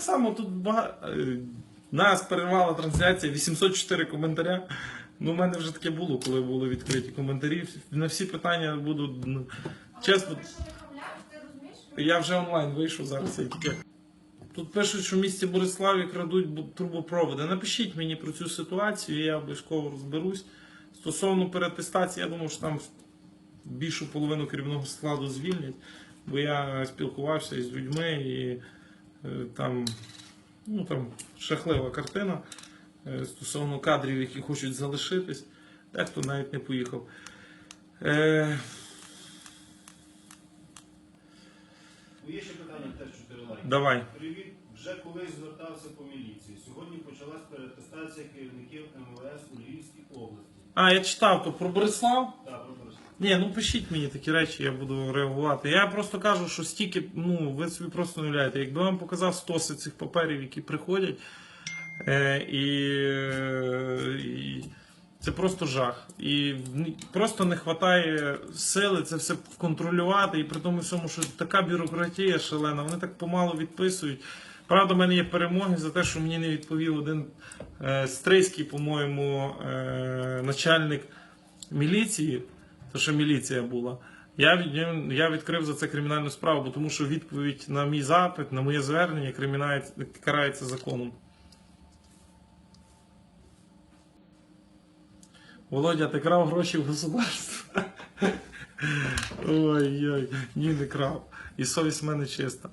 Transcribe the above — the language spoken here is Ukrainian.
само тут багато. Нас перервала трансляція, 804 коментаря. Ну, у мене вже таке було, коли були відкриті коментарі. На всі питання буду. ну, Чесно, я вже онлайн вийшов зараз. Тут пишуть, що в місті Бориславі крадуть трубопроводи. Напишіть мені про цю ситуацію, я обов'язково розберусь. Стосовно перетестації, я думаю, що там більшу половину керівного складу звільнять, бо я спілкувався із людьми і е, там, ну, там жахлива картина е, стосовно кадрів, які хочуть залишитись. Дехто навіть не поїхав. Е, Є ще питання теж 4 лайки. давай. Привіт, вже колись звертався по міліції. Сьогодні почалась перетестація керівників МВС у Львівській області. А, я читав то про Борислав. Ні, ну пишіть мені такі речі, я буду реагувати. Я просто кажу, що стільки, ну, ви собі просто не уявляєте. Якби вам показав стоси цих паперів, які приходять, е, і, е, і це просто жах. І просто не вистачає сили це все контролювати. І при тому всьому, що така бюрократія шалена, вони так помало відписують. Правда, в мене є перемоги за те, що мені не відповів один е, стрийський, по-моєму, е, начальник міліції, то що міліція була. Я, я відкрив за це кримінальну справу, бо тому що відповідь на мій запит, на моє звернення карається законом. Володя, ти крав гроші в государство? Ой-ой, ні, не крав. І совість в мене чиста.